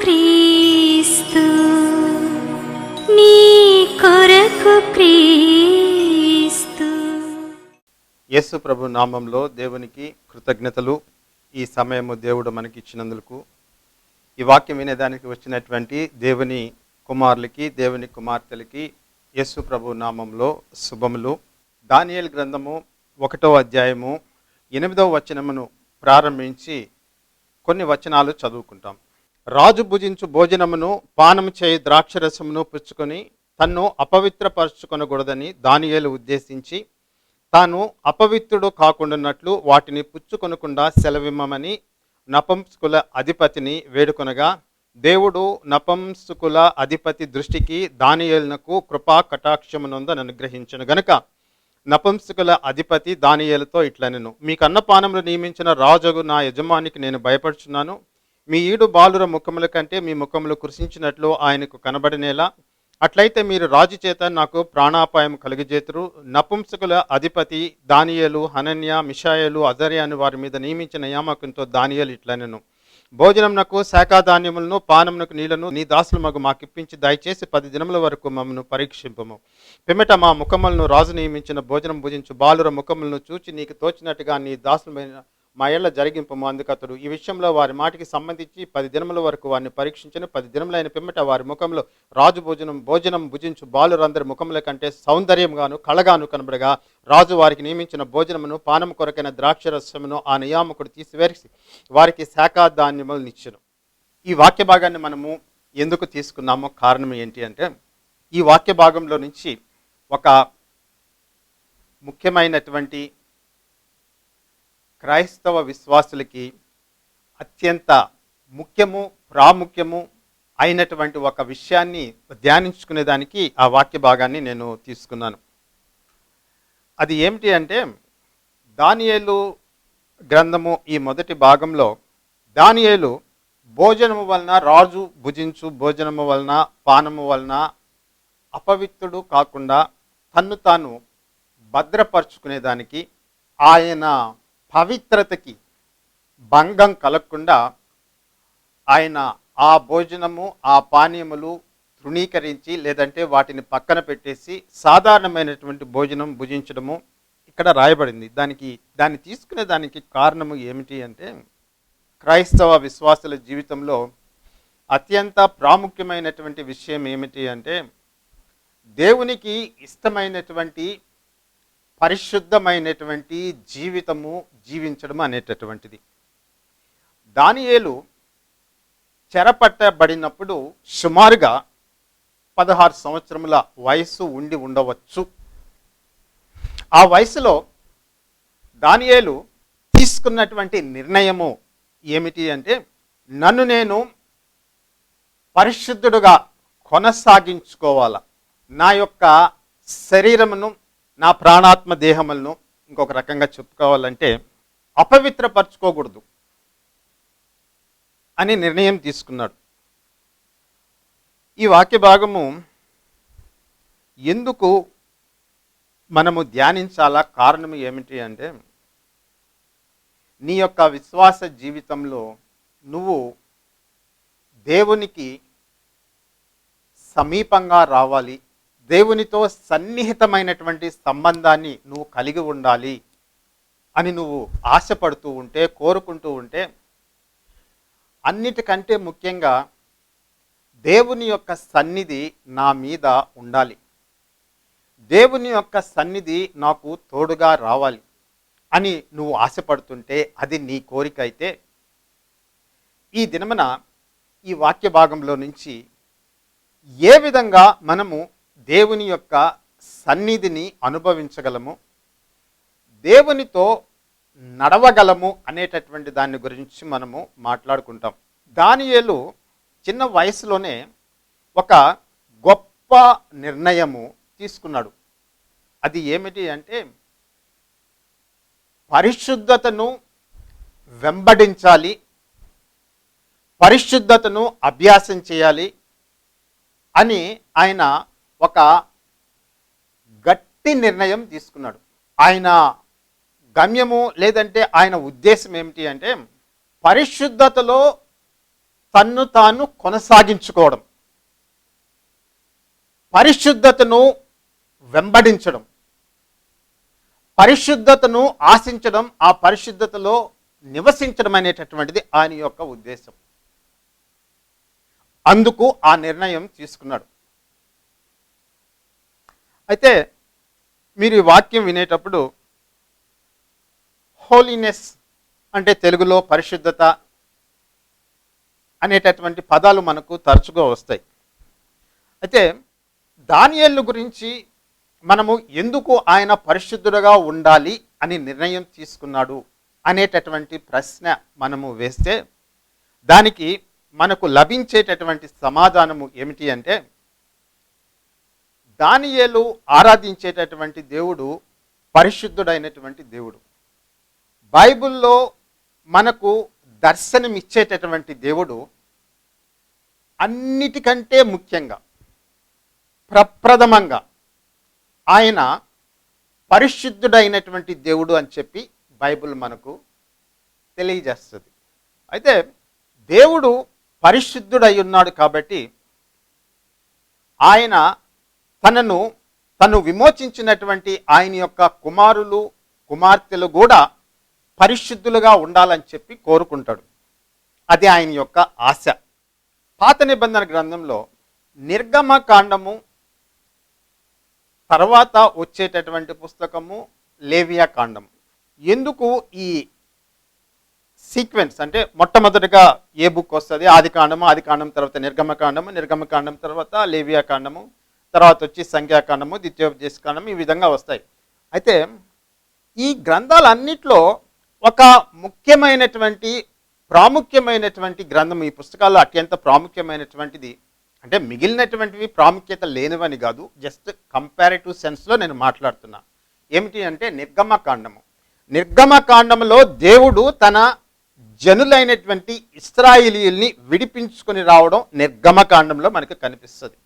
క్రీస్తు నీ కొరకు క్రీస్తు. యేసు ప్రభు నామంలో దేవునికి కృతజ్ఞతలు. ఈ సమయము దేవుడు మనకి ఇచ్చినందుకు ఈ వాక్యం వినేదానికి వచ్చినటువంటి దేవుని కుమారులకి దేవుని కుమార్తెలకి యేసు ప్రభు నామంలో శుభములు. దానియల్ గ్రంథము ఒకటో అధ్యాయము ఎనిమిదవ వచనమును ప్రారంభించి కొన్ని వచనాలు చదువుకుంటాం. రాజు భుజించు భోజనమును పానము చేయి ద్రాక్షరసమును పుచ్చుకొని తన్ను అపవిత్రపరచుకొనకూడదని దానియేలు ఉద్దేశించి తాను అపవిత్రుడు కాకుండాన్నట్లు వాటిని పుచ్చుకొనకుండా సెలవిమ్మమని నపంసుకుల అధిపతిని వేడుకొనగా దేవుడు నపంసుకుల అధిపతి దృష్టికి దానియేలునకు కృపా కటాక్షమునందని అనుగ్రహించను గనుక నపంసుకుల అధిపతి దానియేలతో ఇట్లనెను. మీకు అన్నపానములు నియమించిన రాజుగు నా యజమానికి నేను భయపడుచున్నాను. మీ ఈడు బాలుర ముఖముల కంటే మీ ముఖములు కృషించినట్లు ఆయనకు కనబడినేలా. అట్లయితే మీరు రాజు చేత నాకు ప్రాణాపాయం కలిగజేతురు. నపుంసకుల అధిపతి దానియలు హనన్య మిషాయలు అజర్య అని వారి మీద నియమించిన నియామకంతో దానియలు ఇట్లనెను. భోజనంనకు శాఖాధాన్యములను పానమునకు నీళ్ళను నీ దాసులు మగు మాకిప్పించి దయచేసి పది దినముల వరకు మమ్మను పరీక్షింపము. పిమ్మట మా ముఖములను రాజు నియమించిన భోజనం భుజించు. బాలుర ముఖములను చూచి నీకు తోచినట్టుగా నీ దాసులమైన మా ఏళ్ళ జరిగింపము అందుకతడు ఈ విషయంలో వారి మాటికి సంబంధించి పది దినముల వరకు వారిని పరీక్షించను. పది దినములైన పిమ్మట వారి ముఖంలో రాజు భోజనం భోజనం భుజించు బాలురందరి ముఖముల కంటే సౌందర్యంగాను కళగాను కనబడగా రాజు వారికి నియమించిన భోజనమును పానము కొరకైన ద్రాక్షరసమును ఆ నియామకుడు తీసివేసి వారికి శాఖాధాన్యములు నిచ్చెను ఈ వాక్య భాగాన్ని మనము ఎందుకు తీసుకున్నామో కారణం ఏంటి అంటే ఈ వాక్య భాగంలో నుంచి ఒక ముఖ్యమైనటువంటి క్రైస్తవ విశ్వాసులకి అత్యంత ముఖ్యము ప్రాముఖ్యము అయినటువంటి ఒక విషయాన్ని ధ్యానించుకునేదానికి ఆ వాక్య భాగాన్ని నేను తీసుకున్నాను. అది ఏమిటి అంటే దానియేలు గ్రంథము ఈ మొదటి భాగంలో దానియేలు భోజనము వలన రాజు భుజించు భోజనము వలన పానము వలన అపవిత్రుడు కాకుండా తన్ను తాను భద్రపరుచుకునేదానికి ఆయన పవిత్రతకి భంగం కలగకుండా ఆయన ఆ భోజనము ఆ పానీయములు తృణీకరించి లేదంటే వాటిని పక్కన పెట్టేసి సాధారణమైనటువంటి భోజనం భుజించడము ఇక్కడ రాయబడింది. దానికి దాన్ని తీసుకునే దానికి కారణము ఏమిటి అంటే క్రైస్తవ విశ్వాసుల జీవితంలో అత్యంత ప్రాముఖ్యమైనటువంటి విషయం ఏమిటి అంటే దేవునికి ఇష్టమైనటువంటి పరిశుద్ధమైనటువంటి జీవితము జీవించడం అనేటటువంటిది. దానియేలు చెరపట్టబడినప్పుడు సుమారుగా పదహారు సంవత్సరముల వయసు ఉండి ఉండవచ్చు. ఆ వయసులో దానియేలు తీసుకున్నటువంటి నిర్ణయము ఏమిటి అంటే నన్ను నేను పరిశుద్ధుడుగా కొనసాగించుకోవాల. నా యొక్క శరీరమును నా ప్రాణాత్మ దేహములను ఇంకొక రకంగా చెప్పుకోవాలంటే అపవిత్రపరచుకోకూడదు అని నిర్ణయం తీసుకున్నాడు. ఈ వాక్య భాగము ఎందుకు మనము ధ్యానించాలా? కారణం ఏమిటి అంటే నీ యొక్క విశ్వాస జీవితంలో నువ్వు దేవునికి సమీపంగా రావాలి దేవునితో సన్నిహితమైనటువంటి సంబంధాన్ని నువ్వు కలిగి ఉండాలి అని నువ్వు ఆశపడుతూ ఉంటే కోరుకుంటూ ఉంటే అన్నిటికంటే ముఖ్యంగా దేవుని యొక్క సన్నిధి నా మీద ఉండాలి. దేవుని యొక్క సన్నిధి నాకు తోడుగా రావాలి అని నువ్వు ఆశపడుతుంటే అది నీ కోరిక అయితే ఈ దినమున ఈ వాక్య భాగంలో నుంచి ఏ విధంగా మనము దేవుని యొక్క సన్నిధిని అనుభవించగలము దేవునితో నడవగలము అనేటటువంటి దాని గురించి మనము మాట్లాడుకుంటాం. దానియేలు చిన్న వయసులోనే ఒక గొప్ప నిర్ణయము తీసుకున్నాడు. అది ఏమిటి అంటే పరిశుద్ధతను వెంబడించాలి పరిశుద్ధతను అభ్యాసం చేయాలి అని ఆయన ఒక గట్టి నిర్ణయం తీసుకున్నాడు. ఆయన గమ్యము లేదంటే ఆయన ఉద్దేశం ఏమిటి అంటే పరిశుద్ధతలో తన్ను తాను కొనసాగించుకోవడం. పరిశుద్ధతను వెంబడించడం. పరిశుద్ధతను ఆశించడం ఆ పరిశుద్ధతలో నివసించడం అనేటటువంటిది ఆయన యొక్క ఉద్దేశం. అందుకు ఆ నిర్ణయం తీసుకున్నాడు. అయితే మీరు ఈ వాక్యం వినేటప్పుడు హోలీనెస్ అంటే తెలుగులో పరిశుద్ధత అనేటటువంటి పదాలు మనకు తరచుగా వస్తాయి. అయితే దానియళ్ళు గురించి మనము ఎందుకు ఆయన పరిశుద్ధుడుగా ఉండాలి అని నిర్ణయం తీసుకున్నాడు అనేటటువంటి ప్రశ్న మనము వేస్తే దానికి మనకు లభించేటటువంటి సమాధానము ఏమిటి అంటే దానియేలు ఆరాధించేటటువంటి దేవుడు పరిశుద్ధుడైనటువంటి దేవుడు. బైబిల్లో మనకు దర్శనమిచ్చేటటువంటి దేవుడు అన్నిటికంటే ముఖ్యంగా ప్రప్రథమంగా ఆయన పరిశుద్ధుడైనటువంటి దేవుడు అని చెప్పి బైబిల్ మనకు తెలియజేస్తుంది. అయితే దేవుడు పరిశుద్ధుడై ఉన్నాడు కాబట్టి ఆయన తనను తను విమోచించినటువంటి ఆయన యొక్క కుమారులు కుమార్తెలు కూడా పరిశుద్ధులుగా ఉండాలని చెప్పి కోరుకుంటాడు. అది ఆయన యొక్క ఆశ. పాత నిబంధన గ్రంథంలో నిర్గమ కాండము తర్వాత వచ్చేటటువంటి పుస్తకము లేవియా కాండం ఎందుకు ఈ సీక్వెన్స్ అంటే మొట్టమొదటిగా ఏ బుక్ వస్తుంది? ఆది కాండము? ఆది కాండం తర్వాత నిర్గమ కాండము నిర్గమ కాండం తర్వాత లేవియా కాండము తర్వాత వచ్చి సంఖ్యాకాండము ద్వితీయోపదేశకాండము ఈ విధంగా వస్తాయి. అయితే ఈ గ్రంథాలన్నిట్లో ఒక ముఖ్యమైనటువంటి ప్రాముఖ్యమైనటువంటి గ్రంథం ఈ పుస్తకాల్లో అత్యంత ప్రాముఖ్యమైనటువంటిది అంటే మిగిలినటువంటివి ప్రాముఖ్యత లేనివని కాదు జస్ట్ కంపారిటివ్ సెన్స్లో నేను మాట్లాడుతున్నా. ఏమిటి అంటే నిర్గమ కాండము నిర్గమ కాండములో దేవుడు తన జనులైనటువంటి ఇస్రాయిలీల్ని విడిపించుకొని రావడం నిర్గమ కాండంలో మనకు కనిపిస్తుంది.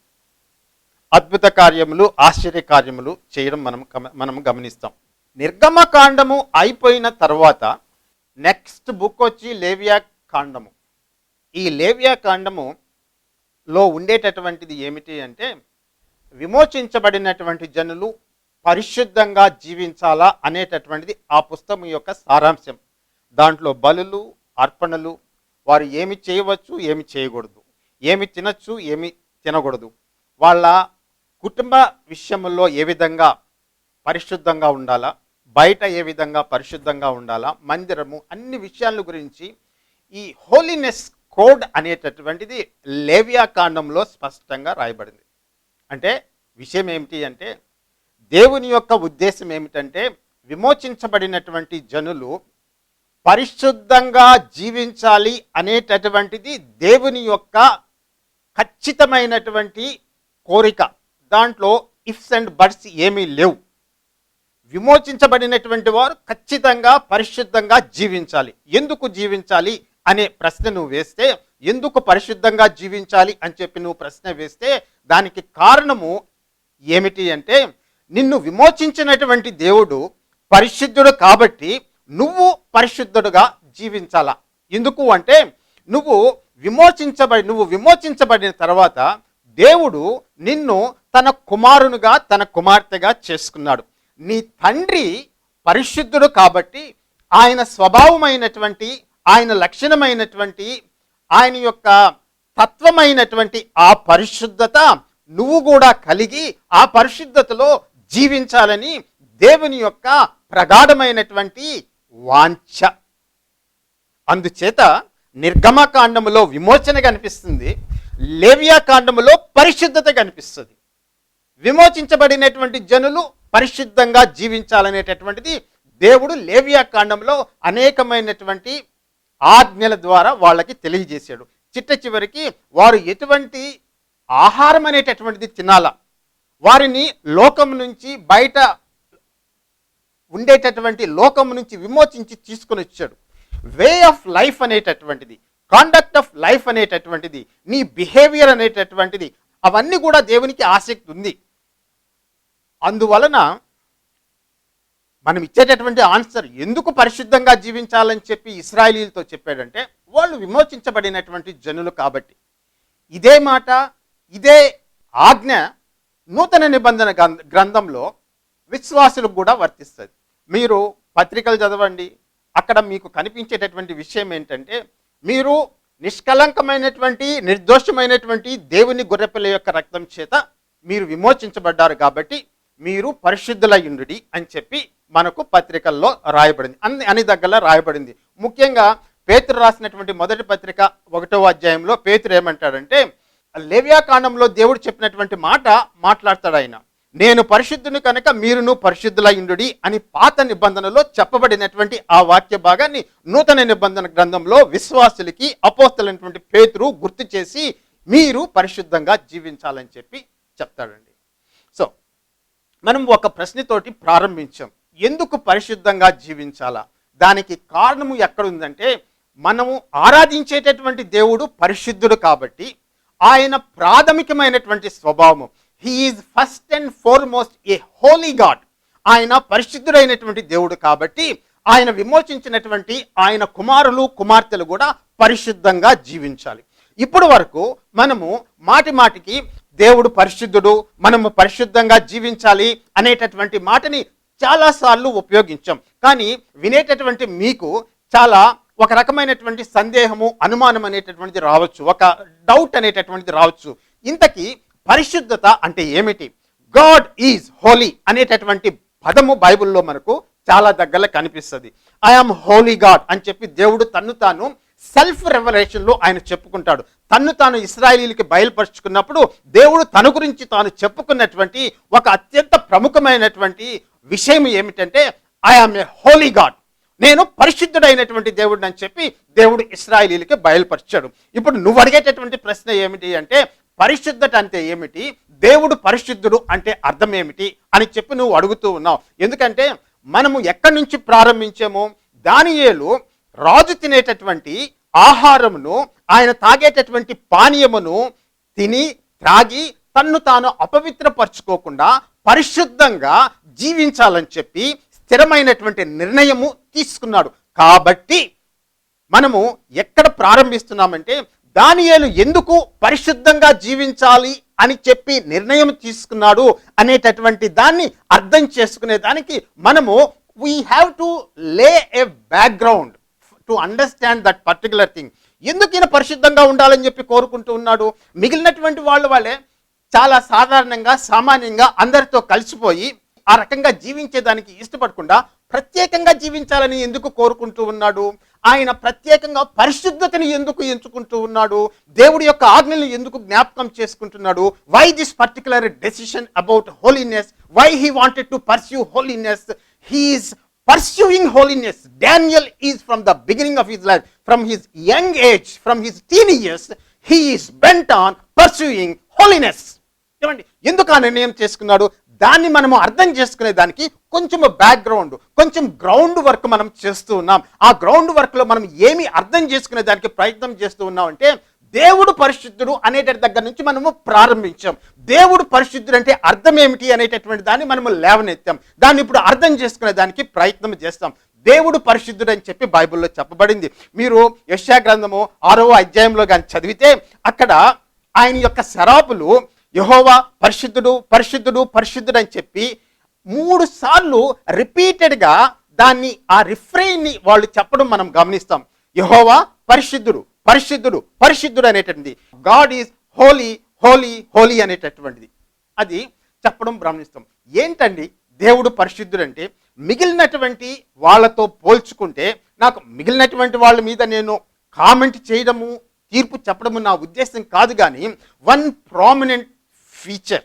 అద్భుత కార్యములు ఆశ్చర్య కార్యములు చేయడం మనం గమ- మనం గమనిస్తాం. నిర్గమ కాండము అయిపోయిన తర్వాత నెక్స్ట్ బుక్ వచ్చి లేవియా కాండము ఈ లేవియా కాండము లో ఉండేటటువంటిది ఏమిటి అంటే విమోచించబడినటువంటి జనులు పరిశుద్ధంగా జీవించాలా అనేటటువంటిది ఆ పుస్తకం యొక్క సారాంశం. దాంట్లో బలులు అర్పణలు వారు ఏమి చేయవచ్చు ఏమి చేయకూడదు. ఏమి తినచ్చు ఏమి తినకూడదు. వాళ్ళ కుటుంబ విషయంలో ఏ విధంగా పరిశుద్ధంగా ఉండాలా? బయట ఏ విధంగా పరిశుద్ధంగా ఉండాలా? మందిరము అన్ని విషయాల గురించి ఈ హోలీనెస్ కోడ్ అనేటటువంటిది లేవియా కాండంలో స్పష్టంగా రాయబడింది. అంటే విషయం ఏమిటి అంటే దేవుని యొక్క ఉద్దేశం ఏమిటంటే విమోచించబడినటువంటి జనులు పరిశుద్ధంగా జీవించాలి అనేటటువంటిది దేవుని యొక్క ఖచ్చితమైనటువంటి కోరిక. దాంట్లో ఇఫ్స్ అండ్ బడ్స్ ఏమీ లేవు. విమోచించబడినటువంటి వారు ఖచ్చితంగా పరిశుద్ధంగా జీవించాలి. ఎందుకు జీవించాలి అనే ప్రశ్న నువ్వు వేస్తే ఎందుకు పరిశుద్ధంగా జీవించాలి అని చెప్పి నువ్వు ప్రశ్న వేస్తే దానికి కారణము ఏమిటి అంటే నిన్ను విమోచించినటువంటి దేవుడు పరిశుద్ధుడు కాబట్టి నువ్వు పరిశుద్ధుడుగా జీవించాలా. ఎందుకు అంటే నువ్వు విమోచించబడి నువ్వు విమోచించబడిన తర్వాత దేవుడు నిన్ను తన కుమారునుగా తన కుమార్తెగా చేసుకున్నాడు. నీ తండ్రి పరిశుద్ధుడు కాబట్టి ఆయన స్వభావమైనటువంటి ఆయన లక్షణమైనటువంటి ఆయన యొక్క తత్వమైనటువంటి ఆ పరిశుద్ధత నువ్వు కూడా కలిగి ఆ పరిశుద్ధతలో జీవించాలని దేవుని యొక్క ప్రగాఢమైనటువంటి వాంఛ. అందుచేత నిర్గమకాండములో విమోచన కనిపిస్తుంది. లేవియా కాండములో పరిశుద్ధత కనిపిస్తుంది. విమోచించబడినటువంటి జనులు పరిశుద్ధంగా జీవించాలనేటటువంటిది దేవుడు లేవియా కాండంలో అనేకమైనటువంటి ఆజ్ఞల ద్వారా వాళ్ళకి తెలియజేశాడు. చిట్ట చివరికి వారు ఎటువంటి ఆహారం అనేటటువంటిది తినాలా? వారిని లోకం నుంచి బయట ఉండేటటువంటి లోకం నుంచి విమోచించి తీసుకొని వచ్చాడు. వే ఆఫ్ లైఫ్ అనేటటువంటిది. కాండక్ట్ ఆఫ్ లైఫ్ అనేటటువంటిది నీ బిహేవియర్ అనేటటువంటిది అవన్నీ కూడా దేవునికి ఆసక్తి ఉంది. అందువలన మనం ఇచ్చేటటువంటి ఆన్సర్ ఎందుకు పరిశుద్ధంగా జీవించాలని చెప్పి ఇస్రాయలీలతో చెప్పాడంటే వాళ్ళు విమోచించబడినటువంటి జనులు కాబట్టి. ఇదే మాట ఇదే ఆజ్ఞ నూతన నిబంధన గ్రంథంలో విశ్వాసులకు కూడా వర్తిస్తుంది. మీరు పత్రికలు చదవండి అక్కడ మీకు కనిపించేటటువంటి విషయం ఏంటంటే మీరు నిష్కలంకమైనటువంటి నిర్దోషమైనటువంటి దేవుని గొర్రెపిల్ల యొక్క రక్తం చేత మీరు విమోచించబడ్డారు కాబట్టి మీరు పరిశుద్ధులయ్యుండి అని చెప్పి మనకు పత్రికల్లో రాయబడింది. అన్ని అన్ని దగ్గరలో రాయబడింది. ముఖ్యంగా పేతురు రాసినటువంటి మొదటి పత్రిక ఒకటో అధ్యాయంలో పేతురు ఏమంటాడంటే లేవ్యాకాండంలో దేవుడు చెప్పినటువంటి మాట మాట్లాడతాడు ఆయన. నేను పరిశుద్ధుని కనుక మీరును పరిశుద్ధులయుండుడి అని పాత నిబంధనలో చెప్పబడినటువంటి ఆ వాక్య భాగాన్ని నూతన నిబంధన గ్రంథంలో విశ్వాసులకి అపోస్తలైనటువంటి పేతురు గుర్తు చేసి మీరు పరిశుద్ధంగా జీవించాలని చెప్పి చెప్తాడండి. సో మనం ఒక ప్రశ్నతోటి ప్రారంభించాం. ఎందుకు పరిశుద్ధంగా జీవించాలా? దానికి కారణము ఎక్కడుందంటే మనము ఆరాధించేటటువంటి దేవుడు పరిశుద్ధుడు కాబట్టి ఆయన ప్రాథమికమైనటువంటి స్వభావము he's first and foremost a holy God ఆయన పరిశుద్ధుడైనటువంటి దేవుడు కాబట్టి ఆయన విమోచించినటువంటి ఆయన కుమారులు కుమార్తెలు కూడా పరిశుద్ధంగా జీవించాలి. ఇప్పుడు వరకు మనము మాటి మాటికి దేవుడు పరిశుద్ధుడు మనము పరిశుద్ధంగా జీవించాలి అనేటటువంటి మాటని చాలాసార్లు ఉపయోగించాం. కానీ వినేటటువంటి మీకు చాలా ఒక రకమైనటువంటి సందేహము అనుమానం అనేటటువంటిది రావచ్చు ఒక డౌట్ అనేటటువంటిది రావచ్చు. ఇంతకీ పరిశుద్ధత అంటే ఏమిటి? గాడ్ ఈజ్ హోలీ అనేటటువంటి పదము బైబిల్లో మనకు చాలా దగ్గర కనిపిస్తుంది. ఐఆమ్ హోలీ గాడ్ అని చెప్పి దేవుడు తన్ను తాను సెల్ఫ్ రెవల్యూషన్లో ఆయన చెప్పుకుంటాడు. తన్ను తాను ఇస్రాయలీలకి బయలుపరుచుకున్నప్పుడు దేవుడు తన గురించి తాను చెప్పుకున్నటువంటి ఒక అత్యంత ప్రముఖమైనటువంటి విషయం ఏమిటంటే ఐఆమ్ ఏ హోలీ గాడ్ నేను పరిశుద్ధుడైనటువంటి దేవుడిని అని చెప్పి దేవుడు ఇస్రాయలీలకి బయలుపరిచాడు. ఇప్పుడు నువ్వు అడిగేటటువంటి ప్రశ్న ఏమిటి అంటే పరిశుద్ధత అంటే ఏమిటి? దేవుడు పరిశుద్ధుడు అంటే అర్థం ఏమిటి? అని చెప్పి నువ్వు అడుగుతూ ఉన్నావు. ఎందుకంటే మనము ఎక్కడి నుంచి ప్రారంభించాము? దానియేలు రాజు తినేటటువంటి ఆహారమును ఆయన తాగేటటువంటి పానీయమును తిని త్రాగి తన్ను తాను అపవిత్రపరచుకోకుండా పరిశుద్ధంగా జీవించాలని చెప్పి స్థిరమైనటువంటి నిర్ణయము తీసుకున్నాడు. కాబట్టి మనము ఎక్కడ ప్రారంభిస్తున్నామంటే దానియేలు ఎందుకు పరిశుద్ధంగా జీవించాలి అని చెప్పి నిర్ణయం తీసుకున్నాడు అనేటటువంటి దాన్ని అర్థం చేసుకునే దానికి మనము we have to lay a background to understand that particular thing ఎందుకు ఈయన పరిశుద్ధంగా ఉండాలని చెప్పి కోరుకుంటూ ఉన్నాడు? మిగిలినటువంటి వాళ్ళు వాళ్ళే చాలా సాధారణంగా సామాన్యంగా అందరితో కలిసిపోయి ఆ రకంగా జీవించేదానికి ఇష్టపడకుండా ప్రత్యేకంగా జీవించాలని ఎందుకు కోరుకుంటూ ఉన్నాడు? ఆయన ప్రత్యేకంగా పరిశుద్ధతని ఎందుకు ఎంచుకుంటూ ఉన్నాడు? దేవుడి యొక్క ఆజ్ఞల్ని ఎందుకు జ్ఞాపకం చేసుకుంటున్నాడు? Why this particular decision about holiness why he wanted to pursue holiness he's pursuing holiness Daniel is from the beginning of his life from his young age from his teen years he's bent on pursuing holiness ఏమండి? ఎందుకు ఆ నిర్ణయం చేసుకున్నాడు? దాన్ని మనము అర్థం చేసుకునే దానికి కొంచెం బ్యాక్గ్రౌండ్ కొంచెం గ్రౌండ్ వర్క్ మనం చేస్తూ ఉన్నాం. ఆ గ్రౌండ్ వర్క్లో మనం ఏమి అర్థం చేసుకునే దానికి ప్రయత్నం చేస్తూ ఉన్నాం అంటే దేవుడు పరిశుద్ధుడు అనేట దగ్గర నుంచి మనము ప్రారంభించాం. దేవుడు పరిశుద్ధుడు అంటే అర్థం ఏమిటి అనేటటువంటి దాన్ని మనము లేవనెత్తాం. దాన్ని ఇప్పుడు అర్థం చేసుకునే దానికి ప్రయత్నం చేస్తాం. దేవుడు పరిశుద్ధుడు అని చెప్పి బైబిల్లో చెప్పబడింది. మీరు యశా గ్రంథము ఆరవ అధ్యాయంలో కానీ చదివితే అక్కడ ఆయన యొక్క శరాపులు యహోవా పరిశుద్ధుడు పరిశుద్ధుడు పరిశుద్ధుడు అని చెప్పి మూడు సార్లు రిపీటెడ్గా దాన్ని ఆ రిఫ్రెయిన్ని వాళ్ళు చెప్పడం మనం గమనిస్తాం. యహోవా పరిశుద్ధుడు పరిశుద్ధుడు పరిశుద్ధుడు అనేటటువంటిది. God is holy holy holy అనేటటువంటిది. అది చెప్పడం గమనిస్తాం. ఏంటండి? దేవుడు పరిశుద్ధుడు అంటే మిగిలినటువంటి వాళ్ళతో పోల్చుకుంటే నాకు మిగిలినటువంటి వాళ్ళ మీద నేను కామెంట్ చేయడము తీర్పు చెప్పడము నా ఉద్దేశం కాదు కానీ one prominent feature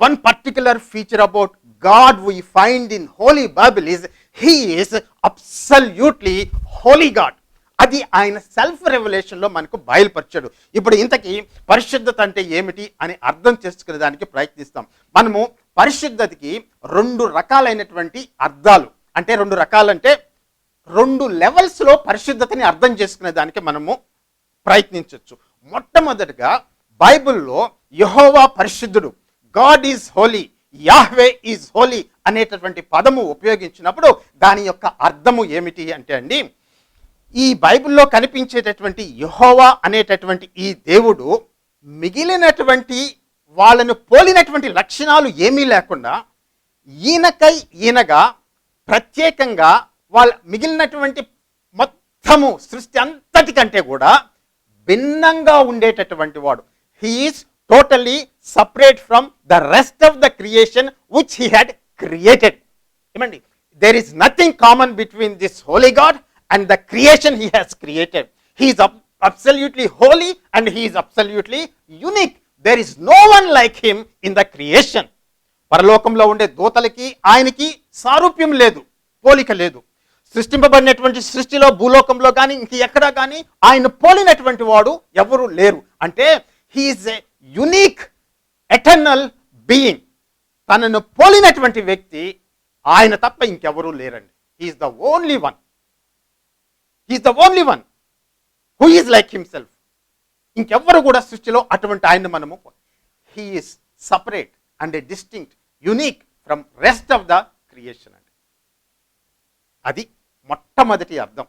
one particular feature about God we find in Holy Bible is He is absolutely holy God. అది ఆయన సెల్ఫ్ రెవల్యూషన్లో మనకు బయలుపరిచాడు. ఇప్పుడు ఇంతకీ పరిశుద్ధత అంటే ఏమిటి అని అర్థం చేసుకునే దానికి ప్రయత్నిస్తాం. మనము పరిశుద్ధతకి రెండు రకాలైనటువంటి అర్థాలు. అంటే రెండు రకాలంటే రెండు లెవెల్స్లో పరిశుద్ధతని అర్థం చేసుకునే దానికి మనము ప్రయత్నించవచ్చు మొట్టమొదటిగా బైబిల్లో యహోవా పరిశుద్ధుడు God is holy Yahweh is holy అనేటటువంటి పదము ఉపయోగించినప్పుడు దాని యొక్క అర్థము ఏమిటి అంటే అండి ఈ బైబిల్లో కనిపించేటటువంటి యహోవా అనేటటువంటి ఈ దేవుడు మిగిలినటువంటి వాళ్ళను పోలినటువంటి లక్షణాలు ఏమీ లేకుండా ఈయనకై ఈయనగా ప్రత్యేకంగా వాళ్ళ మిగిలినటువంటి మొత్తము సృష్టి అంతటికంటే కూడా భిన్నంగా ఉండేటటువంటి వాడు. He's totally separate from the rest of the creation which he had created ఏమండి? There is nothing common between this holy God and the creation he has created he's absolutely holy and he's absolutely unique there is no one like him in the creation పరలోకంలో ఉండే దూతలకి ఆయనకి సారూప్యం లేదు పోలిక లేదు. సృష్టింపబడినటువంటి సృష్టిలో భూలోకంలో కానీ ఇంక ఎక్కడా కానీ ఆయన పోలినటువంటి వాడు ఎవరు లేరు. అంటే he's a unique eternal being తనను పోలినటువంటి వ్యక్తి ఆయన తప్ప ఇంకెవరూ లేరండి. He's the only one he's the only one who is like himself ఇంకెవ్వరు కూడా సృష్టిలో అటువంటి ఆయన మనము he's separate and a distinct unique from rest of the creation అండి. అది మొట్టమొదటి అర్థం.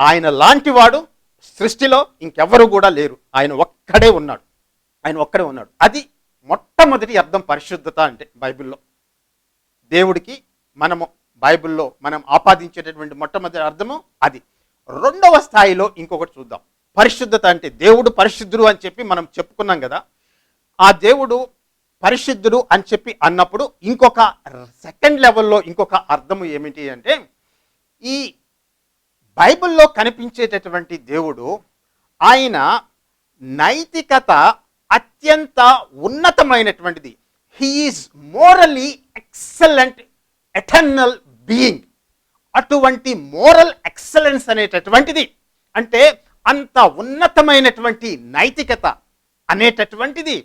ఆయన లాంటివాడు సృష్టిలో ఇంకెవ్వరు కూడా లేరు. ఆయన ఒక్కడే ఉన్నాడు. ఆయన ఒక్కడే ఉన్నాడు. అది మొట్టమొదటి అర్థం పరిశుద్ధత అంటే బైబిల్లో. దేవుడికి మనము బైబిల్లో మనం ఆపాదించేటటువంటి మొట్టమొదటి అర్థము అది. రెండవ స్థాయిలో ఇంకొకటి చూద్దాం. పరిశుద్ధత అంటే దేవుడు పరిశుద్ధుడు అని చెప్పి మనం చెప్పుకున్నాం కదా. ఆ దేవుడు పరిశుద్ధుడు అని చెప్పి అన్నప్పుడు ఇంకొక సెకండ్ లెవెల్లో ఇంకొక అర్థము ఏమిటి అంటే ఈ బైబిల్లో కనిపించేటటువంటి దేవుడు ఆయన నైతికత అత్యంత ఉన్నతమైనటువంటిది. He's morally excellent eternal being అటువంటి మోరల్ ఎక్సలెన్స్ అనేటటువంటిది. అంటే అంత ఉన్నతమైనటువంటి నైతికత అనేటటువంటిది.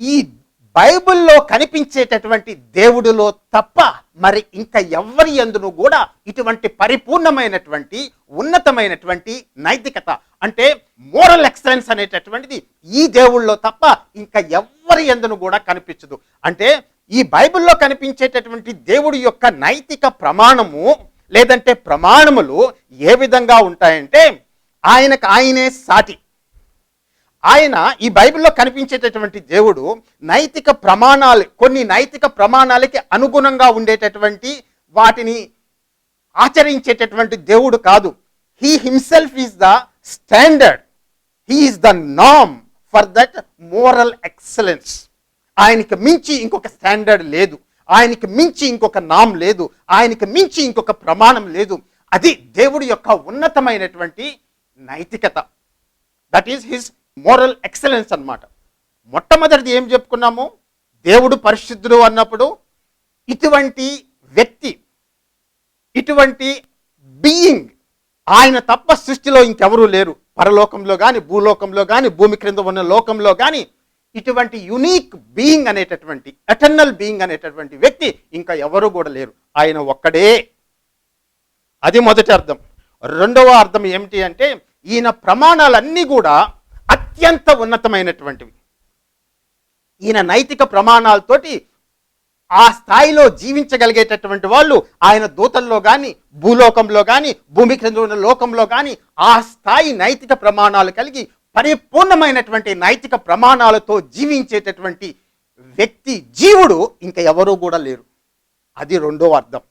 ఈ బైబిల్లో కనిపించేటటువంటి దేవుడిలో తప్ప మరి ఇంకా ఎవ్వరి ఎందును కూడా ఇటువంటి పరిపూర్ణమైనటువంటి ఉన్నతమైనటువంటి నైతికత అంటే మోరల్ ఎక్సలెన్స్ అనేటటువంటిది ఈ దేవుళ్ళలో తప్ప ఇంకా ఎవరి ఎందును కూడా కనిపించదు. అంటే ఈ బైబిల్లో కనిపించేటటువంటి దేవుడి యొక్క నైతిక ప్రమాణము లేదంటే ప్రమాణములు ఏ విధంగా ఉంటాయంటే ఆయనకు ఆయనే సాటి. ఆయన ఈ బైబిల్లో కనిపించేటటువంటి దేవుడు నైతిక ప్రమాణాలు కొన్ని నైతిక ప్రమాణాలకి అనుగుణంగా ఉండేటటువంటి వాటిని ఆచరించేటటువంటి దేవుడు కాదు. He himself is the standard he's the NAM for that moral excellence ఆయనకి మించి ఇంకొక స్టాండర్డ్ లేదు. ఆయనకి మించి ఇంకొక నామ్ లేదు. ఆయనకి మించి ఇంకొక ప్రమాణం లేదు. అది దేవుడి యొక్క ఉన్నతమైనటువంటి నైతికత. That is his moral excellence అన్నమాట. మొట్టమొదటిది ఏం చెప్పుకున్నాము? దేవుడు పరిశుద్ధుడు అన్నప్పుడు ఇటువంటి వ్యక్తి ఇటువంటి బీయింగ్ ఆయన తప్ప సృష్టిలో ఇంకెవరూ లేరు. పరలోకంలో కానీ భూలోకంలో కానీ భూమి క్రింద ఉన్న లోకంలో కానీ ఇటువంటి యునీక్ బీయింగ్ అనేటటువంటి ఎటర్నల్ బీయింగ్ అనేటటువంటి వ్యక్తి ఇంకా ఎవరు కూడా లేరు. ఆయన ఒక్కడే. అది మొదటి అర్థం. రెండవ అర్థం ఏమిటి అంటే ఈయన ప్రమాణాలన్నీ కూడా అత్యంత ఉన్నతమైనటువంటివి. ఈయన నైతిక ప్రమాణాలతోటి ఆ స్థాయిలో జీవించగలిగేటటువంటి వాళ్ళు ఆయన దూతల్లో కానీ భూలోకంలో కానీ భూమి క్రింద ఉన్న లోకంలో కానీ ఆ స్థాయి నైతిక ప్రమాణాలు కలిగి పరిపూర్ణమైనటువంటి నైతిక ప్రమాణాలతో జీవించేటటువంటి వ్యక్తి జీవుడు ఇంకా ఎవరూ కూడా లేరు. అది రెండో అర్థం.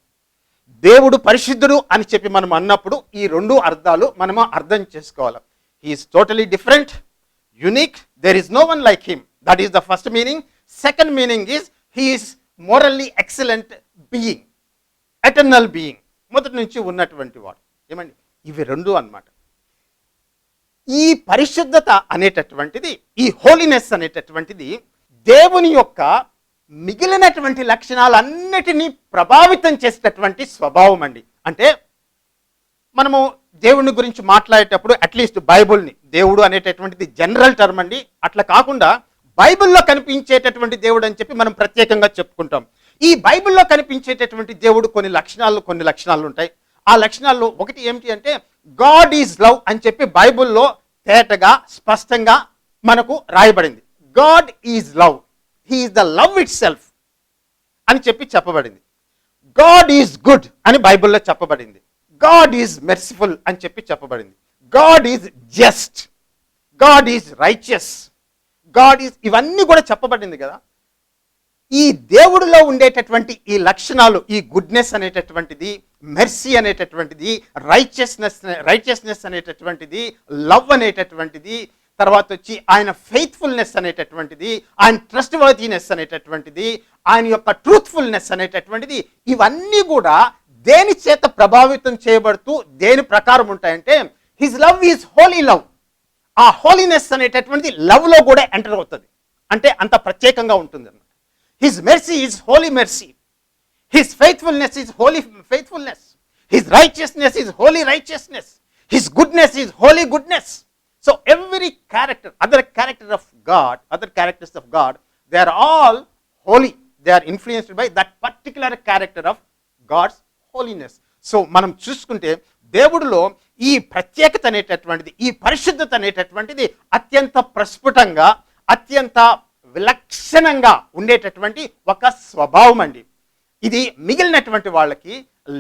దేవుడు పరిశుద్ధుడు అని చెప్పి మనం అన్నప్పుడు ఈ రెండు అర్థాలు మనము అర్థం చేసుకోవాలి. He's totally different unique there is no one like him that is the first meaning second meaning is he's morally excellent being eternal being మొదటి నుంచి ఉన్నటువంటి వాడు. ఏమండి? ఇవి రెండు అన్నమాట. ఈ పరిశుద్ధత అనేటటువంటిది ఈ హోలీనెస్ అనేటటువంటిది దేవుని యొక్క మిగిలినటువంటి లక్షణాలన్నిటినీ ప్రభావితం చేసేటటువంటి స్వభావం అండి. అంటే మనము దేవుని గురించి మాట్లాడేటప్పుడు అట్లీస్ట్ బైబుల్ని దేవుడు అనేటటువంటిది జనరల్ టర్మ్ అండి. అట్లా కాకుండా బైబిల్లో కనిపించేటటువంటి దేవుడు అని చెప్పి మనం ప్రత్యేకంగా చెప్పుకుంటాం. ఈ బైబిల్లో కనిపించేటటువంటి దేవుడు కొన్ని లక్షణాలు కొన్ని లక్షణాలు ఉంటాయి. ఆ లక్షణాల్లో ఒకటి ఏమిటి అంటే గాడ్ ఈజ్ లవ్ అని చెప్పి బైబిల్లో తేటగా స్పష్టంగా మనకు రాయబడింది. God is love he's the love itself అని చెప్పి చెప్పబడింది. గాడ్ ఈజ్ గుడ్ అని బైబిల్లో చెప్పబడింది. గాడ్ ఈజ్ మెర్సిఫుల్ అని చెప్పి చెప్పబడింది. God is just God is righteous God is ఇవన్నీ కూడా చెప్పబడింది కదా. ఈ దేవుడిలో ఉండేటటువంటి ఈ లక్షణాలు ఈ గుడ్నెస్ అనేటటువంటిది మెర్సీ అనేటటువంటిది రైచియస్నెస్ రైచియస్నెస్ అనేటటువంటిది లవ్ అనేటటువంటిది తర్వాత వచ్చి ఆయన ఫెయిత్ఫుల్నెస్ అనేటటువంటిది ఆయన ట్రస్ట్ వర్తీనెస్ అనేటటువంటిది ఆయన యొక్క ట్రూత్ఫుల్నెస్ అనేటటువంటిది ఇవన్నీ కూడా దేని చేత ప్రభావితం చేయబడుతూ దేని ప్రకారం ఉంటాయంటే his love is holy love ఆ హోలీనెస్ అనేటటువంటిది లవ్లో కూడా ఎంటర్ అవుతుంది. అంటే అంత ప్రత్యేకంగా ఉంటుంది అన్నమాట his mercy is holy mercy his faithfulness is holy faithfulness his righteousness is holy righteousness his goodness is holy goodness so every character other character of God other characters of God they are all holy they are influenced by that particular character of God's holiness so మనం చూసుకుంటే దేవుడిలో ఈ ప్రత్యేకత అనేటటువంటిది ఈ పరిశుద్ధత అనేటటువంటిది అత్యంత ప్రస్ఫుటంగా అత్యంత విలక్షణంగా ఉండేటటువంటి ఒక స్వభావం అండి. ఇది మిగిలినటువంటి వాళ్ళకి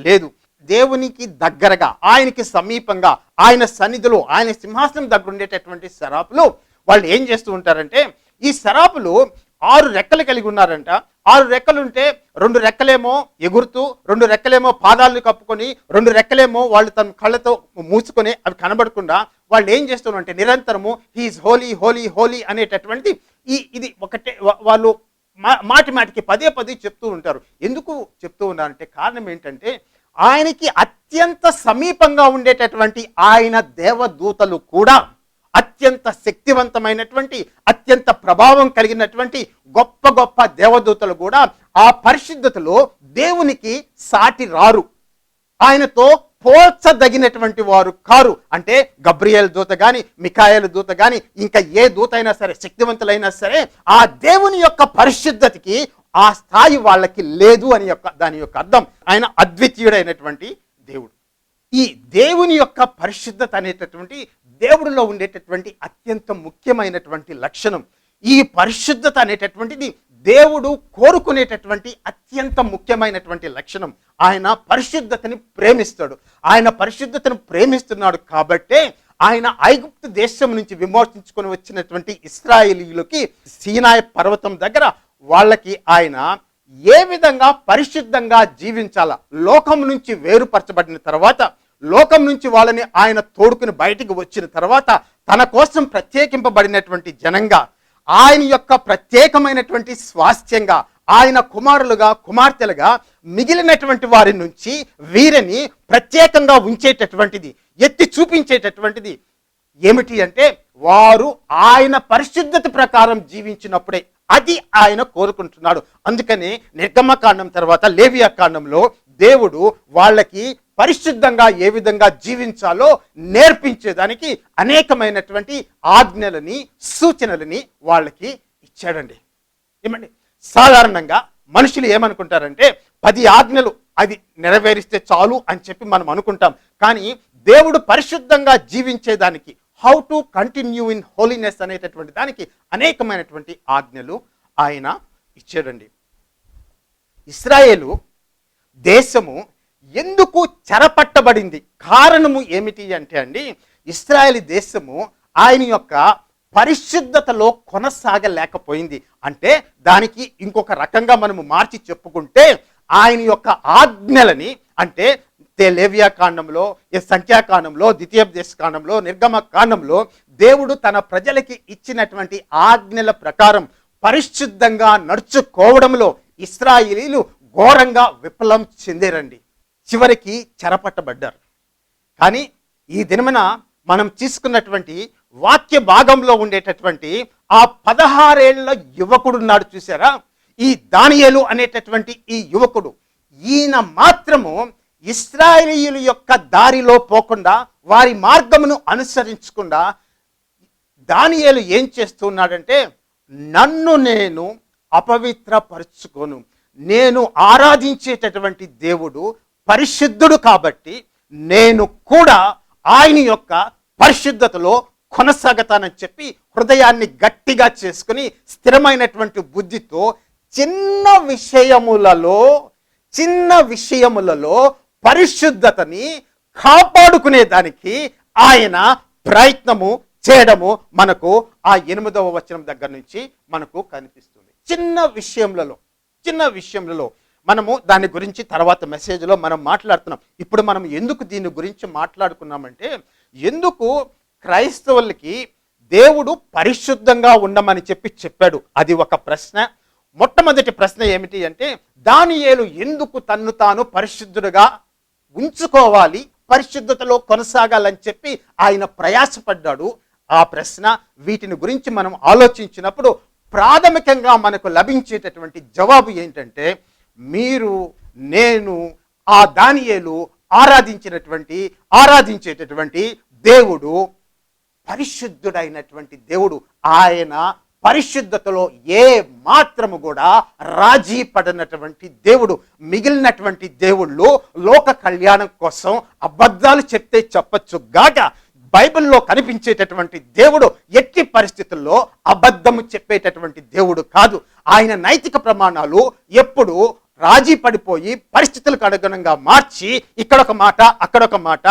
లేదు. దేవునికి దగ్గరగా ఆయనకి సమీపంగా ఆయన సన్నిధిలో ఆయన సింహాసనం దగ్గర ఉండేటటువంటి శరాపులు వాళ్ళు ఏం చేస్తూ ఉంటారంటే ఈ శరాపులు ఆరు రెక్కలు కలిగి ఉన్నారంట. ఆరు రెక్కలు ఉంటే రెండు రెక్కలేమో ఎగురుతూ రెండు రెక్కలేమో పాదాలను కప్పుకొని రెండు రెక్కలేమో వాళ్ళు తన కళ్ళతో మూసుకొని అవి కనబడకుండా వాళ్ళు ఏం చేస్తున్నారంటే నిరంతరము హీఈస్ హోలీ హోలీ హోలీ అనేటటువంటి ఈ ఇది ఒకటే వాళ్ళు మా- మాటి మాటికి పదే పదే చెప్తూ ఉంటారు. ఎందుకు చెప్తూ ఉన్నారంటే కారణం ఏంటంటే ఆయనకి అత్యంత సమీపంగా ఉండేటటువంటి ఆయన దేవదూతలు కూడా అత్యంత శక్తివంతమైనటువంటి అత్యంత ప్రభావం కలిగినటువంటి గొప్ప గొప్ప దేవదూతలు కూడా ఆ పరిశుద్ధతలో దేవునికి సాటి రారు. ఆయనతో పోల్చదగినటువంటి వారు కారు. అంటే గబ్రియల్ దూత కానీ మికాయల దూత కానీ ఇంకా ఏ దూత అయినా సరే శక్తివంతులైనా సరే ఆ దేవుని యొక్క పరిశుద్ధతకి ఆ స్థాయి వాళ్ళకి లేదు అని యొక్క దాని యొక్క అర్థం. ఆయన అద్వితీయుడైనటువంటి దేవుడు. ఈ దేవుని యొక్క పరిశుద్ధత అనేటటువంటి దేవుడిలో ఉండేటటువంటి అత్యంత ముఖ్యమైనటువంటి లక్షణం. ఈ పరిశుద్ధత అనేటటువంటిది దేవుడు కోరుకునేటటువంటి అత్యంత ముఖ్యమైనటువంటి లక్షణం. ఆయన పరిశుద్ధతని ప్రేమిస్తాడు. ఆయన పరిశుద్ధతను ప్రేమిస్తున్నాడు కాబట్టే ఆయన ఐగుప్తు దేశం నుంచి విమోచించుకొని వచ్చినటువంటి ఇస్రాయేలీలకి సీనాయ పర్వతం దగ్గర వాళ్ళకి ఆయన ఏ విధంగా పరిశుద్ధంగా జీవించాలా? లోకం నుంచి వేరుపరచబడిన తర్వాత లోకం నుంచి వాళ్ళని ఆయన తోడుకుని బయటికి వచ్చిన తర్వాత తన కోసం ప్రత్యేకింపబడినటువంటి జనంగా ఆయన యొక్క ప్రత్యేకమైనటువంటి స్వాస్థ్యంగా ఆయన కుమారులుగా కుమార్తెలుగా మిగిలినటువంటి వారి నుంచి వీరిని ప్రత్యేకంగా ఉంచేటటువంటిది ఎత్తి చూపించేటటువంటిది ఏమిటి అంటే వారు ఆయన పరిశుద్ధత ప్రకారం జీవించినప్పుడే అది ఆయన కోరుకుంటున్నాడు. అందుకని నిర్గమకాండం తర్వాత లేవియా కాండంలో దేవుడు వాళ్ళకి పరిశుద్ధంగా ఏ విధంగా జీవించాలో నేర్పించేదానికి అనేకమైనటువంటి ఆజ్ఞలని సూచనలని వాళ్ళకి ఇచ్చాడండి. ఏమండి? సాధారణంగా మనుషులు ఏమనుకుంటారంటే పది ఆజ్ఞలు అది నెరవేరిస్తే చాలు అని చెప్పి మనం అనుకుంటాం. కానీ దేవుడు పరిశుద్ధంగా జీవించేదానికి how to continue in holiness అనేటటువంటి దానికి అనేకమైనటువంటి ఆజ్ఞలు ఆయన ఇచ్చాడండి. ఇస్రాయేలు దేశము ఎందుకు చెరపట్టబడింది? కారణము ఏమిటి అంటే అండి ఇస్రాయేల్ దేశము ఆయన యొక్క పరిశుద్ధతలో కొనసాగలేకపోయింది. అంటే దానికి ఇంకొక రకంగా మనము మార్చి చెప్పుకుంటే ఆయన యొక్క ఆజ్ఞలని అంటే లేవియా కాండంలో ఈ సంఖ్యాకాండంలో ద్వితీయోపదేశ కాండంలో నిర్గమ కాండంలో దేవుడు తన ప్రజలకి ఇచ్చినటువంటి ఆజ్ఞల ప్రకారం పరిశుద్ధంగా నడుచుకోవడంలో ఇస్రాయిలీలు ఘోరంగా విఫలం చెందారండి. చివరికి చెరపట్టబడ్డారు. కానీ ఈ దినమున మనం తీసుకున్నటువంటి వాక్య భాగంలో ఉండేటటువంటి ఆ పదహారేళ్ళ యువకుడున్నాడు చూసారా? ఈ దానియలు అనేటటువంటి ఈ యువకుడు ఈయన మాత్రము ఇస్రాయేలీయుల యొక్క దారిలో పోకుండా వారి మార్గమును అనుసరించకుండా దానియేలు ఏం చేస్తున్నాడంటే నన్ను నేను అపవిత్రపరుచుకోను. నేను ఆరాధించేటటువంటి దేవుడు పరిశుద్ధుడు కాబట్టి నేను కూడా ఆయన యొక్క పరిశుద్ధతలో కొనసాగతానని చెప్పి హృదయాన్ని గట్టిగా చేసుకుని స్థిరమైనటువంటి బుద్ధితో చిన్న విషయములలో చిన్న విషయములలో పరిశుద్ధతని కాపాడుకునే దానికి ఆయన ప్రయత్నము చేయడము మనకు ఆ ఎనిమిదవ వచనం దగ్గర నుంచి మనకు కనిపిస్తుంది. చిన్న విషయంలో చిన్న విషయంలో మనము దాని గురించి తర్వాత మెసేజ్లో మనం మాట్లాడుతున్నాం. ఇప్పుడు మనం ఎందుకు దీని గురించి మాట్లాడుకున్నామంటే ఎందుకు క్రైస్తవులకి దేవుడు పరిశుద్ధంగా ఉండమని చెప్పి చెప్పాడు. అది ఒక ప్రశ్న. మొట్టమొదటి ప్రశ్న ఏమిటి అంటే దానియేలు ఎందుకు తన్ను తాను పరిశుద్ధుడుగా ఉంచుకోవాలి పరిశుద్ధతలో కొనసాగాలని చెప్పి ఆయన ప్రయాసపడ్డాడు. ఆ ప్రశ్న వీటిని గురించి మనం ఆలోచించినప్పుడు ప్రాథమికంగా మనకు లభించేటటువంటి జవాబు ఏంటంటే మీరు నేను ఆ దానియేలు ఆరాధించినటువంటి ఆరాధించేటటువంటి దేవుడు పరిశుద్ధుడైనటువంటి దేవుడు ఆయన పరిశుద్ధతలో ఏ మాత్రము కూడా రాజీ పడినటువంటి దేవుడు మిగిలినటువంటి దేవుళ్ళు లోక కళ్యాణం కోసం అబద్ధాలు చెప్తే చెప్పచ్చు గాక బైబిల్లో కనిపించేటటువంటి దేవుడు ఎట్టి పరిస్థితుల్లో అబద్ధము చెప్పేటటువంటి దేవుడు కాదు. ఆయన నైతిక ప్రమాణాలు ఎప్పుడు రాజీ పడిపోయి పరిస్థితులకు అనుగుణంగా మార్చి ఇక్కడ ఒక మాట అక్కడొక మాట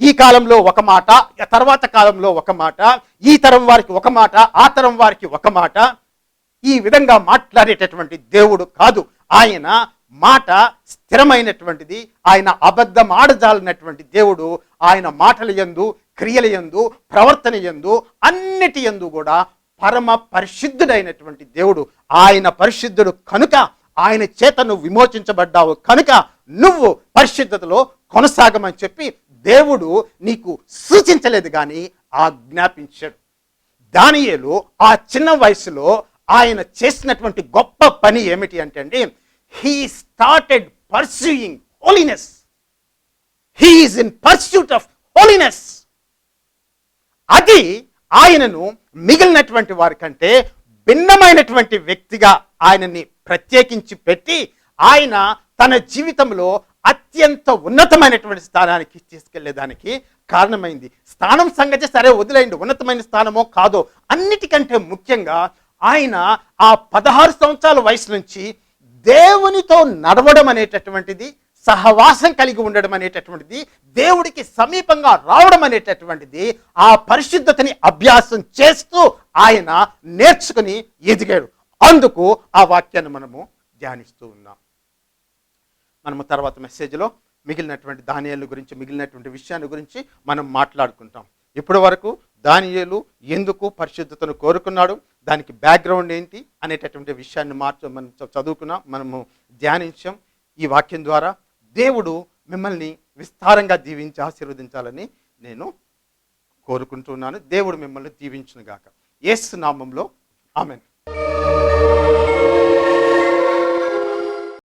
ఈ కాలంలో ఒక మాట తర్వాత కాలంలో ఒక మాట ఈ తరం వారికి ఒక మాట ఆ తరం వారికి ఒక మాట. ఈ విధంగా మాట్లాడేటటువంటి దేవుడు కాదు. ఆయన మాట స్థిరమైనటువంటిది. ఆయన అబద్ధం ఆడజాలినటువంటి దేవుడు. ఆయన మాటల యందు క్రియల యందు ప్రవర్తన యందు అన్నిటి యందు కూడా పరమ పరిశుద్ధుడైనటువంటి దేవుడు. ఆయన పరిశుద్ధుడు కనుక ఆయన చేత నువ్వు విమోచించబడ్డావు కనుక నువ్వు పరిశుద్ధతలో కొనసాగమని చెప్పి దేవుడు నీకు సూచించలేదు కానీ ఆజ్ఞాపించాడు. దానియేలు ఆ చిన్న వయసులో ఆయన చేసినటువంటి గొప్ప పని ఏమిటి అంటే అండి he started pursuing holiness he's in pursuit of holiness అది ఆయనను మిగిలినటువంటి వారి కంటే భిన్నమైనటువంటి వ్యక్తిగా ఆయనని ప్రత్యేకించి పెట్టి ఆయన తన జీవితంలో అత్యంత ఉన్నతమైనటువంటి స్థానానికి తీసుకెళ్ళేదానికి కారణమైంది. స్థానం సంగతి సరే వదిలేయండి. ఉన్నతమైన స్థానమో కాదో అన్నిటికంటే ముఖ్యంగా ఆయన ఆ పదహారు సంవత్సరాల వయసు నుంచి దేవునితో నడవడం అనేటటువంటిది సహవాసం కలిగి ఉండడం అనేటటువంటిది దేవుడికి సమీపంగా రావడం అనేటటువంటిది ఆ పరిశుద్ధతని అభ్యాసం చేస్తూ ఆయన నేర్చుకుని ఎదిగాడు. అందుకు ఆ వాక్యాన్ని మనము ధ్యానిస్తూ ఉన్నాం. మనము తర్వాత మెసేజ్లో మిగిలినటువంటి దానియాల గురించి మిగిలినటువంటి విషయాన్ని గురించి మనం మాట్లాడుకుంటాం. ఇప్పటి వరకు దానియేలు ఎందుకు పరిశుద్ధతను కోరుకున్నాడు దానికి బ్యాక్గ్రౌండ్ ఏంటి అనేటటువంటి విషయాన్ని మార్చ మనం చదువుకున్నాం మనము ధ్యానించాం. ఈ వాక్యం ద్వారా దేవుడు మిమ్మల్ని విస్తారంగా దీవించి ఆశీర్వదించాలని నేను కోరుకుంటున్నాను. దేవుడు మిమ్మల్ని దీవించునుగాక. ఏసు నామంలో ఆమెన్.